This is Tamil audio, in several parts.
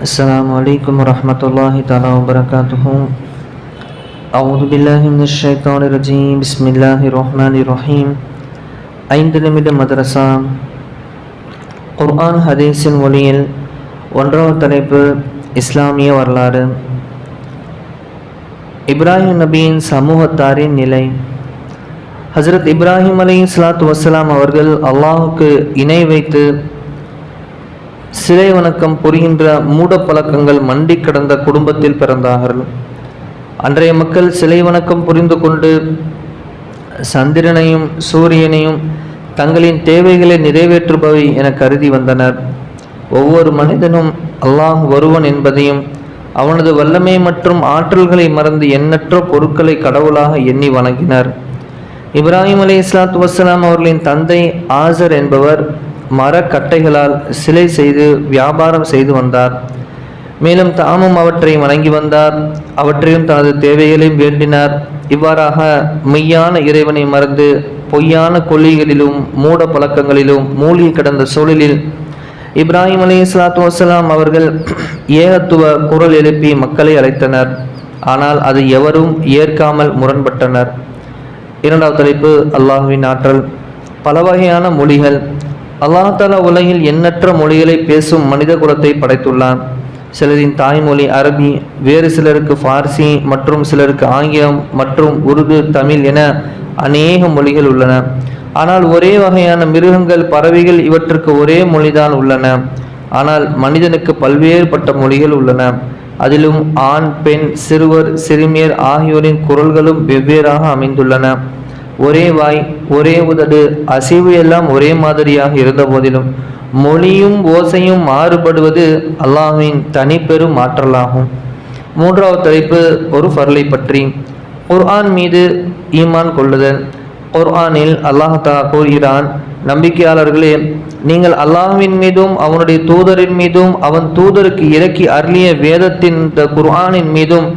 السلام عليكم ورحمة الله تعالى وبركاته أعوذ بالله من الشيطان الرجيم بسم الله الرحمن الرحيم ஐந்து நிமிட மதரசா குர்ஆன் ஹதீஸின் ஒளியில் ஒன்றாவது தலைப்பு இஸ்லாமிய வரலாறு இப்ராஹிம் நபியின் சமூகத்தாரின் நிலை ஹசரத் இப்ராஹிம் அலி இஸ்லாத்து வசலாம் அவர்கள் அல்லாஹுக்கு இணை வைத்து சிலை வணக்கம் புரிகின்ற மூட பழக்கங்கள் மண்டி கடந்த குடும்பத்தில் பிறந்தார்கள். அன்றைய மக்கள் சிலை வணக்கம் புரிந்து கொண்டு சந்திரனையும் சூரியனையும் தங்களின் தேவைகளை நிறைவேற்றுபவை என கருதி வந்தனர். ஒவ்வொரு மனிதனும் அல்லாஹ் ஒருவன் என்பதையும் அவனது வல்லமை மற்றும் ஆற்றல்களை மறந்து எண்ணற்ற பொருட்களை கடவுளாக எண்ணி வணங்கினர். இப்ராஹிம் அலி இஸ்லாத்து வசலாம் அவர்களின் தந்தை ஆசர் என்பவர் மரக்கட்டைகளால் சிலை செய்து வியாபாரம் செய்து வந்தார். மேலும் தாமும் அவற்றை வணங்கி வந்தார். அவற்றையும் தனது தேவைகளையும் வேண்டினார். இவ்வாறாக மெய்யான இறைவனை மறந்து பொய்யான கொள்கைகளிலும் மூட பழக்கங்களிலும் மூழ்கி கிடந்த சூழலில் இப்ராஹிம் அலி இஸ்லாத்து வசலாம் அவர்கள் ஏகத்துவ குரல் எழுப்பி மக்களை அழைத்தனர். ஆனால் அது எவரும் ஏற்காமல் முரண்பட்டனர். இரண்டாவது தலைப்பு அல்லாஹுவின் ஆற்றல். பல வகையான மொழிகள் அல்லாஹாலா உலகில் எண்ணற்ற மொழிகளை பேசும் மனித குலத்தை படைத்துள்ளான். சிலரின் தாய்மொழி அரபி வேறு சிலருக்கு ஃபார்சி மற்றும் சிலருக்கு ஆங்கிலம் மற்றும் உருது தமிழ் என அநேக மொழிகள் உள்ளன. ஆனால் ஒரே வகையான மிருகங்கள் பறவைகள் இவற்றுக்கு ஒரே மொழிதான் உள்ளன. ஆனால் மனிதனுக்கு பல்வேறுபட்ட மொழிகள் உள்ளன. அதிலும் ஆண் பெண் சிறுவர் சிறுமியர் ஆகியோரின் குரல்களும் வெவ்வேறாக அமைந்துள்ளன. ஒரே வாய் ஒரே உதடு அசைவு எல்லாம் ஒரே மாதிரியாக இருந்த போதிலும் மொழியும் ஓசையும் மாறுபடுவது அல்லாஹின் தனிப்பெரும் ஆற்றலாகும் மூன்றாவது தலைப்பு ஒரு ஃபர்லை பற்றி. குர்ஆன் மீது ஈமான் கொள்ளுதல். குர்ஆனில் அல்லாஹா கூறுகிறான் நம்பிக்கையாளர்களே நீங்கள் அல்லாஹ்வின் மீதும் அவனுடைய தூதரின் மீதும் அவன் தூதருக்கு இறக்கி அருளிய வேதத்தின் குர்ஆனின் மீதும்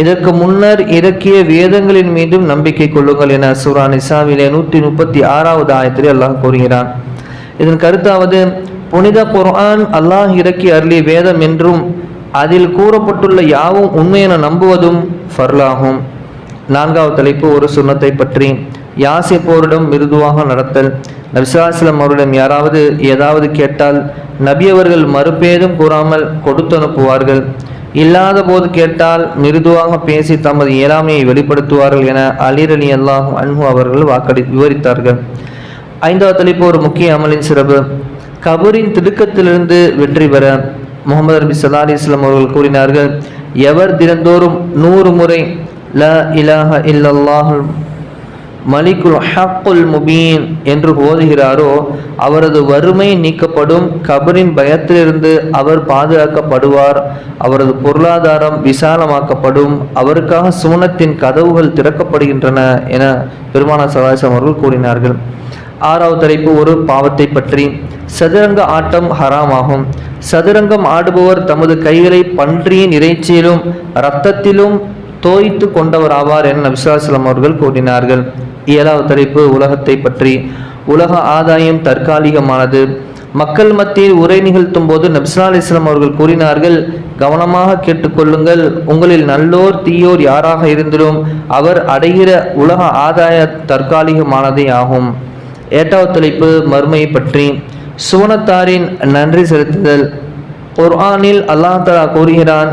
இதற்கு முன்னர் இறக்கிய வேதங்களின் மீதும் நம்பிக்கை கொள்ளுங்கள் என சூரா நிசாவிலே நூற்றி முப்பத்தி ஆறாவது ஆயத்தில் அல்லாஹ் கூறுகிறான். இதன் கருத்தாவது புனித குர்ஆன் அல்லாஹ் இறக்கி அருளிய வேதம் என்றும் அதில் கூறப்பட்டுள்ள யாவும் உண்மையென நம்புவதும் ஃபர்லாகும். நான்காவது தலைப்பு ஒரு சுண்ணத்தை பற்றி. யாசிப்போரிடம் மிருதுவாக நடத்தல். நபிசாஸ்லம் அவரிடம் யாராவது ஏதாவது கேட்டால் நபியவர்கள் மறுபேதும் கூறாமல் கொடுத்து அனுப்புவார்கள் இல்லாத போது கேட்டால் மிருதுவாக பேசி தமது இயலாமையை வெளிப்படுத்துவார்கள் என அலிர் அலி அல்லாஹ் அன்பு அவர்கள் வாக்கடி விவரித்தார்கள். ஐந்தாவது தலைப்பு ஒரு முக்கிய அமலின் சிறப்பு. கபரின் திடுக்கத்திலிருந்து வெற்றி பெற முகமது நபி சல்லா அலிஸ்லாம் அவர்கள் கூறினார்கள் எவர் தினந்தோறும் நூறு முறை ல இலாஹ இல்லல்லாஹ் மலிகுல் ஹக்குல் முபீன் என்று ஓதுகிறாரோ அவரது வறுமை நீக்கப்படும் கபரின் பயத்திலிருந்து அவர் பாதுகாக்கப்படுவார். அவரது பொருளாதாரம் விசாலமாக்கப்படும். அவருக்காக சுமணத்தின் கதவுகள் திறக்கப்படுகின்றன என பெருமான சதாசம் அவர்கள் கூறினார்கள். ஆறாவது தலைப்பு ஒரு பாவத்தை பற்றி. சதுரங்க ஆட்டம் ஹராமாகும். சதுரங்கம் ஆடுபவர் தமது கைகளை பன்றியின் இறைச்சியிலும் இரத்தத்திலும் தோய்த்து கொண்டவர் ஆவார் என நபிசாஸ்லம் அவர்கள் கூறினார்கள். ஏழாவது தலைப்பு உலகத்தை பற்றி. உலக ஆதாயம் தற்காலிகமானது. மக்கள் மத்தியில் உரை நிகழ்த்தும் போது நபிசா அலிஸ்லாம் அவர்கள் கூறினார்கள் கவனமாக கேட்டுக்கொள்ளுங்கள். உங்களில் நல்லோர் தீயோர் யாராக இருந்திலும் அவர் அடைகிற உலக ஆதாய தற்காலிகமானதே ஆகும். ஏட்டாவது தலைப்பு மறுமையை பற்றி. சுவனத்தாரின் நன்றி செலுத்துதல். குர்ஆனில் அல்லாஹ் தலா கூறுகிறான்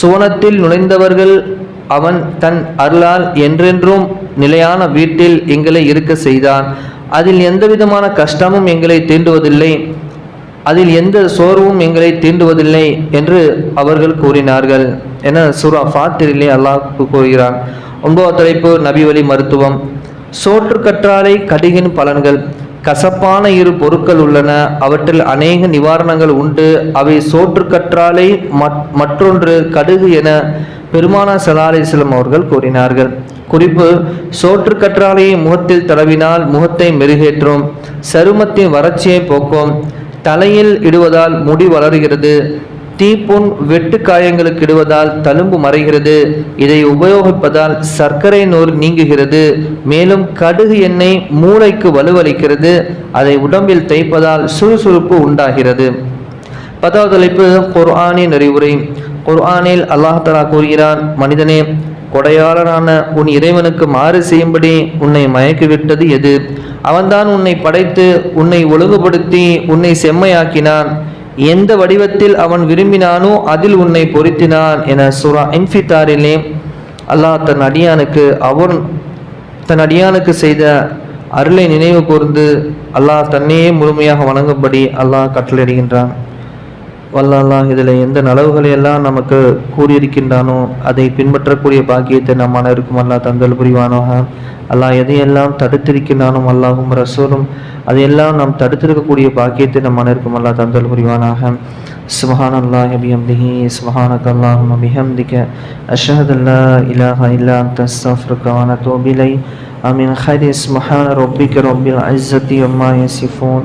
சுவனத்தில் நுழைந்தவர்கள் அவன் தன் அருளால் என்றென்றும் நிலையான வீட்டில் எங்களை இருக்க செய்தான். அதில் எந்தவிதமான கஷ்டமும் எங்களை தீண்டுவதில்லை. அதில் எந்த சோர்வும் எங்களை தீண்டுவதில்லை என்று அவர்கள் கூறினார்கள். என சுரா ஃபாத்திரிலே அல்லாஹ் கூறுகிறான். ஒன்பதாவது தலைப்பு நபிவழி மருத்துவம். சோற்று கற்றாழை கடிகின் பலன்கள். கசப்பான இரு பொருட்கள் உள்ளன. அவற்றில் அநேக நிவாரணங்கள் உண்டு. அவை சோற்று கற்றாழை மற்றொன்று கடுகு என பெருமானா சலாலிஸ்லம் அவர்கள் கூறினார்கள். குறிப்பு சோற்று கற்றாழையை முகத்தில் தடவினால் முகத்தை மெருகேற்றும் சருமத்தின் வறட்சியை போக்கும் தலையில் இடுவதால் முடி வளர்கிறது தீப்புண் வெட்டு காயங்களுக்கு இடுவதால் தழும்பு மறைகிறது இதை உபயோகிப்பதால் சர்க்கரை நோர் நீங்குகிறது மேலும் கடுகு எண்ணெய் மூளைக்கு வலுவளிக்கிறது அதை உடம்பில் தேய்ப்பதால் சுறுசுறுப்பு உண்டாகிறது. பதாவது தலைப்பு குர்ஆனின் அறிவுரை குர்ஆனில் அல்லாஹ் கூறுகிறான் மனிதனே கொடையாளரான உன் இறைவனுக்கு மாறு செய்யும்படி உன்னை மயக்கிவிட்டது எது? அவன்தான் உன்னை படைத்து உன்னை ஒழுங்குபடுத்தி உன்னை செம்மையாக்கினான். எந்த வடிவத்தில் அவன் விரும்பினானோ அதில் உன்னை பொருத்தினான் என சுரா இன்ஃபித்தாரிலே அல்லாஹ் தன் அடியானுக்கு அவர் தன் அடியானுக்கு செய்த அருளை நினைவு கூர்ந்து அல்லாஹ் தன்னையே முழுமையாக வணங்கும்படி அல்லாஹ் கட்டளையிடுகின்றான். வல்லாலாம் இதில் எந்த நலவுகளை எல்லாம் நமக்கு கூறியிருக்கின்றானோ அதை பின்பற்றக்கூடிய பாக்கியத்தை நம் அனைவருக்கும் அல்லா தந்தல் புரிவானோக. அல்லாஹ் எதையெல்லாம் தடுத்திருக்கின்றானோ அல்லாஹும் ரசூலும் அதையெல்லாம் நாம் தடுத்திருக்கக்கூடிய பாக்கியத்தை நம் அனைவருக்கும் அல்லா தந்தல் புரிவானாக. சுபஹான் அல்லாஹ் அபிஹம்திஹி சுபஹானக் அல்லாஹும் அபிஹம்திக அஷஹத் அல்லா இலாஹா இல்லா தஸ்தஃப்ருக்கான தோபிலை அமின் ஹரிஸ் மஹான் ரொப்பிக்க ரொப்பில் அஸ்ஸத்தி அம்மா யசிஃபோன்.